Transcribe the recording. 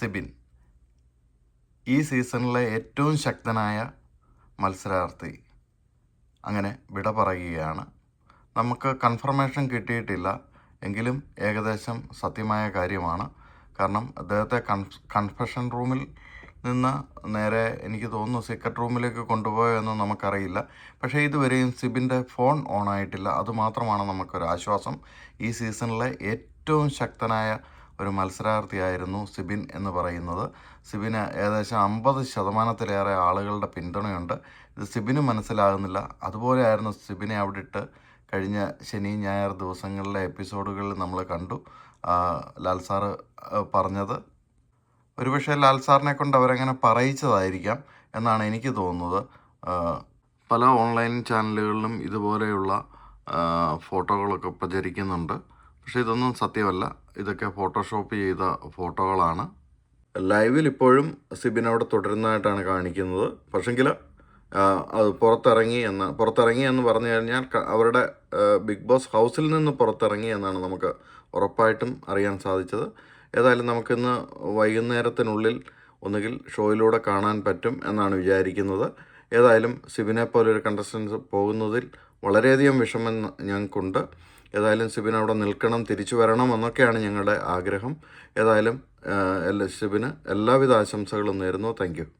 സിബിൻ. ഈ സീസണിലെ ഏറ്റവും ശക്തനായ മത്സരാർത്ഥി. അങ്ങനെ വിട പറയുകയാണ്. നമുക്ക് കൺഫർമേഷൻ കിട്ടിയിട്ടില്ല. എങ്കിലും ഏകദേശം സത്യമായ കാര്യമാണ്. കാരണം അദ്ദേഹത്തെ കൺഫ് കൺഫെഷൻ റൂമിൽ നിന്ന് നേരെ എനിക്ക് തോന്നുന്നു സീക്രട്ട് റൂമിലേക്ക് കൊണ്ടുപോയോ എന്ന് നമുക്കറിയില്ല. പക്ഷേ ഇതുവരെയും സിബിന്റെ ഫോൺ ഓൺ ആയിട്ടില്ല. അതുമാത്രമാണ് നമുക്കൊരു ആശ്വാസം ഈ സീസണിലെ ഏറ്റവും ശക്തനായ ഒരു മത്സരാർത്ഥിയായിരുന്നു സിബിൻ എന്ന് പറയുന്നത്. സിബിന് ഏകദേശം അമ്പത് ശതമാനത്തിലേറെ ആളുകളുടെ പിന്തുണയുണ്ട്. ഇത് സിബിന് മനസ്സിലാകുന്നില്ല. അതുപോലെ ആയിരുന്നു സിബിനെ അവിടെ ഇട്ട് കഴിഞ്ഞ ശനി ഞായർ ദിവസങ്ങളിലെ എപ്പിസോഡുകളിൽ നമ്മൾ കണ്ടു. ലാൽ സാറ് പറഞ്ഞത്. ഒരുപക്ഷെ ലാൽ സാറിനെ കൊണ്ട് അവരങ്ങനെ പറയിച്ചതായിരിക്കാം എന്നാണ് എനിക്ക് തോന്നുന്നത്. പല ഓൺലൈൻ ചാനലുകളിലും ഇതുപോലെയുള്ള ഫോട്ടോകളൊക്കെ പ്രചരിക്കുന്നുണ്ട്. പക്ഷേ ഇതൊന്നും സത്യമല്ല. ഇതൊക്കെ ഫോട്ടോഷോപ്പ് ചെയ്ത ഫോട്ടോകളാണ് ലൈവിൽ ഇപ്പോഴും സിബിൻ അവിടെ തുടരുന്നതായിട്ടാണ് കാണിക്കുന്നത്. പക്ഷെങ്കിൽ അത് പുറത്തിറങ്ങി എന്ന് പുറത്തിറങ്ങി എന്ന് പറഞ്ഞു കഴിഞ്ഞാൽ അവരുടെ ബിഗ് ബോസ് ഹൗസിൽ നിന്ന് പുറത്തിറങ്ങി എന്നാണ് നമുക്ക് ഉറപ്പായിട്ടും അറിയാൻ സാധിച്ചത്. ഏതായാലും നമുക്കിന്ന് വൈകുന്നേരത്തിനുള്ളിൽ ഒന്നുകിൽ ഷോയിലൂടെ കാണാൻ പറ്റും എന്നാണ് വിചാരിക്കുന്നത്. ഏതായാലും സിബിനെ പോലെ ഒരു കണ്ടസ്റ്റൻസ് പോകുന്നതിൽ വളരെയധികം വിഷമം ഞങ്ങൾക്കുണ്ട്. ഏതായാലും സിബിൻ അവിടെ നിൽക്കണം തിരിച്ചു വരണം എന്നൊക്കെയാണ് ഞങ്ങളുടെ ആഗ്രഹം. ഏതായാലും സിബിന് എല്ലാവിധ ആശംസകളും നേരുന്നു. താങ്ക്